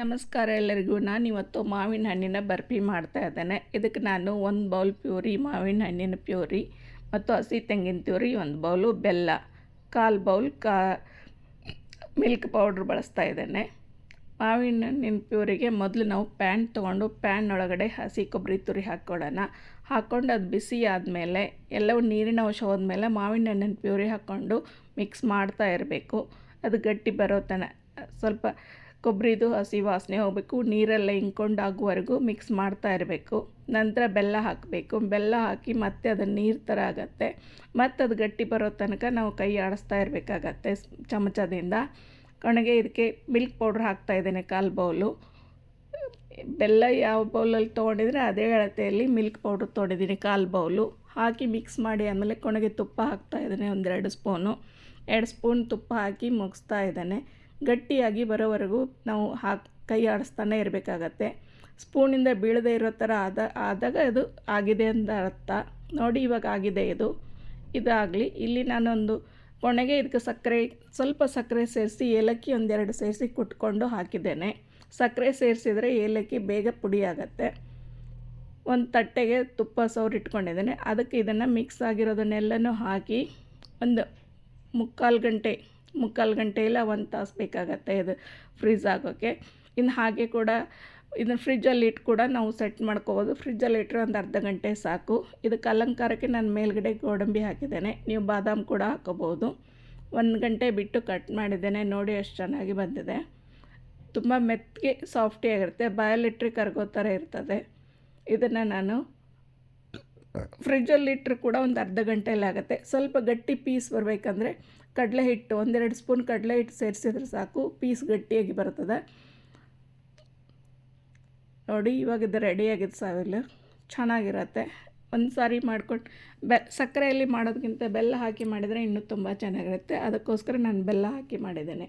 ನಮಸ್ಕಾರ ಎಲ್ಲರಿಗೂ. ನಾನು ಇವತ್ತು ಮಾವಿನ ಹಣ್ಣಿನ ಬರ್ಫಿ ಮಾಡ್ತಾ ಇದ್ದೇನೆ. ಇದಕ್ಕೆ ನಾನು ಒಂದು ಬೌಲ್ ಪ್ಯೂರಿ, ಮಾವಿನ ಹಣ್ಣಿನ ಪ್ಯೂರಿ ಮತ್ತು ಹಸಿ ತೆಂಗಿನ ಪ್ಯೂರಿ, ಒಂದು ಬೌಲು ಬೆಲ್ಲ, ಕಾಲು ಬೌಲ್ ಕಾ ಮಿಲ್ಕ್ ಪೌಡ್ರ್ ಬಳಸ್ತಾ ಇದ್ದೇನೆ. ಮಾವಿನ ಹಣ್ಣಿನ ಪ್ಯೂರಿಗೆ ಮೊದಲು ನಾವು ಪ್ಯಾನ್ ತೊಗೊಂಡು ಪ್ಯಾನ್ ಒಳಗಡೆ ಹಸಿ ಕೊಬ್ಬರಿ ತುರಿ ಹಾಕ್ಕೊಳ್ಳೋಣ. ಹಾಕ್ಕೊಂಡು ಅದು ಬಿಸಿ ಆದಮೇಲೆ ಎಲ್ಲವೂ ನೀರಿನ ಅಂಶ ಹೋದ್ಮೇಲೆ ಮಾವಿನ ಹಣ್ಣಿನ ಪ್ಯೂರಿ ಹಾಕ್ಕೊಂಡು ಮಿಕ್ಸ್ ಮಾಡ್ತಾ ಇರಬೇಕು. ಅದು ಗಟ್ಟಿ ಬರೋ ತನಕ ಸ್ವಲ್ಪ ಕೊಬ್ಬರಿದು ಹಸಿ ವಾಸನೆ ಹೋಗಬೇಕು, ನೀರೆಲ್ಲ ಹಿಂಕೊಂಡು ಆಗುವವರೆಗೂ ಮಿಕ್ಸ್ ಮಾಡ್ತಾ ಇರಬೇಕು. ನಂತರ ಬೆಲ್ಲ ಹಾಕಬೇಕು. ಬೆಲ್ಲ ಹಾಕಿ ಮತ್ತೆ ಅದು ನೀರು ಥರ ಆಗುತ್ತೆ. ಮತ್ತು ಅದು ಗಟ್ಟಿ ಬರೋ ತನಕ ನಾವು ಕೈ ಆಡಿಸ್ತಾ ಇರಬೇಕಾಗತ್ತೆ ಚಮಚದಿಂದ. ಕೊನೆಗೆ ಇದಕ್ಕೆ ಮಿಲ್ಕ್ ಪೌಡ್ರ್ ಹಾಕ್ತಾ ಇದ್ದೇನೆ ಕಾಲು ಬೌಲು ಬೆಲ್ಲ ಯಾವ ಬೌಲಲ್ಲಿ ತೊಗೊಂಡಿದ್ರೆ ಅದೇ ಅಳತೆಯಲ್ಲಿ ಮಿಲ್ಕ್ ಪೌಡ್ರ್ ತೊಗೊಂಡಿದ್ದೀನಿ ಕಾಲು ಬೌಲು ಹಾಕಿ ಮಿಕ್ಸ್ ಮಾಡಿ ಆಮೇಲೆ ಕೊನೆಗೆ ತುಪ್ಪ ಹಾಕ್ತಾ ಇದ್ದೇನೆ ಒಂದೆರಡು ಸ್ಪೂನು ಎರಡು ಸ್ಪೂನ್ ತುಪ್ಪ ಹಾಕಿ ಮುಗಿಸ್ತಾ ಇದ್ದೇನೆ. ಗಟ್ಟಿಯಾಗಿ ಬರೋವರೆಗೂ ನಾವು ಹಾಕಿ ಕೈ ಆಡಿಸ್ತಾನೆ ಇರಬೇಕಾಗತ್ತೆ. ಸ್ಪೂನಿಂದ ಬೀಳದೇ ಇರೋ ಥರ ಆದ, ಆದಾಗ ಅದು ಆಗಿದೆ ಅಂತ ಅರ್ಥ. ನೋಡಿ ಇವಾಗ ಆಗಿದೆ ಇದು. ಇದಾಗಲಿ, ಇಲ್ಲಿ ನಾನೊಂದು ಕೊನೆಗೆ ಇದಕ್ಕೆ ಸಕ್ಕರೆ, ಸ್ವಲ್ಪ ಸಕ್ಕರೆ ಸೇರಿಸಿ ಏಲಕ್ಕಿ ಒಂದೆರಡು ಸೇರಿಸಿ ಕುಟ್ಕೊಂಡು ಹಾಕಿದ್ದೇನೆ. ಸಕ್ಕರೆ ಸೇರಿಸಿದರೆ ಏಲಕ್ಕಿ ಬೇಗ ಪುಡಿ ಆಗುತ್ತೆ ಒಂದು ತಟ್ಟೆಗೆ ತುಪ್ಪ ಸೌರಿಟ್ಕೊಂಡಿದ್ದೇನೆ ಅದಕ್ಕೆ ಇದನ್ನು ಮಿಕ್ಸ್ ಆಗಿರೋದನ್ನೆಲ್ಲನೂ ಹಾಕಿ ಒಂದು ಮುಕ್ಕಾಲು ಗಂಟೆ ಮುಕ್ಕಾಲು ಗಂಟೆ ಇಲ್ಲ ಒಂದು ತಾಸು ಬೇಕಾಗತ್ತೆ ಇದು ಫ್ರೀಜ್ ಆಗೋಕ್ಕೆ. ಇನ್ನು ಹಾಗೆ ಕೂಡ ಇದನ್ನು ಫ್ರಿಜ್ಜಲ್ಲಿ ಇಟ್ಟು ಕೂಡ ನಾವು ಸೆಟ್ ಮಾಡ್ಕೋಬೋದು. ಫ್ರಿಜ್ಜಲ್ಲಿ ಇಟ್ಟರೆ ಒಂದು ಅರ್ಧ ಗಂಟೆ ಸಾಕು. ಇದಕ್ಕೆ ಅಲಂಕಾರಕ್ಕೆ ನಾನು ಮೇಲ್ಗಡೆ ಗೋಡಂಬಿ ಹಾಕಿದ್ದೇನೆ. ನೀವು ಬಾದಾಮ್ ಕೂಡ ಹಾಕೋಬೋದು. ಒಂದು ಗಂಟೆ ಬಿಟ್ಟು ಕಟ್ ಮಾಡಿದ್ದೇನೆ. ನೋಡಿ ಅಷ್ಟು ಚೆನ್ನಾಗಿ ಬಂದಿದೆ. ತುಂಬ ಮೆತ್ತಗೆ ಸಾಫ್ಟಿಯಾಗಿರುತ್ತೆ ಬಾಯಲ್ಲಿಟ್ಟರೆ ಕರ್ಗೋ ಥರ ಇರ್ತದೆ. ಇದನ್ನು ನಾನು ಫ್ರಿಜ್ಜಲ್ಲಿ ಇಟ್ಟರೆ ಕೂಡ ಒಂದು ಅರ್ಧ ಗಂಟೆಯಲ್ಲಿ ಆಗುತ್ತೆ. ಸ್ವಲ್ಪ ಗಟ್ಟಿ ಪೀಸ್ ಬರಬೇಕಂದ್ರೆ ಕಡಲೆ ಹಿಟ್ಟು, ಒಂದೆರಡು ಸ್ಪೂನ್ ಕಡಲೆ ಹಿಟ್ಟು ಸೇರಿಸಿದ್ರೆ ಸಾಕು, ಪೀಸ್ ಗಟ್ಟಿಯಾಗಿ ಬರ್ತದೆ. ನೋಡಿ, ಇವಾಗ ಇದು ರೆಡಿಯಾಗಿದೆ ಸಾವಿಲ್ಲ ಚೆನ್ನಾಗಿರತ್ತೆ. ಒಂದು ಸಾರಿ ಮಾಡ್ಕೊಂಡು ಬೆ, ಸಕ್ಕರೆಯಲ್ಲಿ ಮಾಡೋದಕ್ಕಿಂತ ಬೆಲ್ಲ ಹಾಕಿ ಮಾಡಿದರೆ ಇನ್ನೂ ತುಂಬ ಚೆನ್ನಾಗಿರುತ್ತೆ. ಅದಕ್ಕೋಸ್ಕರ ನಾನು ಬೆಲ್ಲ ಹಾಕಿ ಮಾಡಿದ್ದೇನೆ.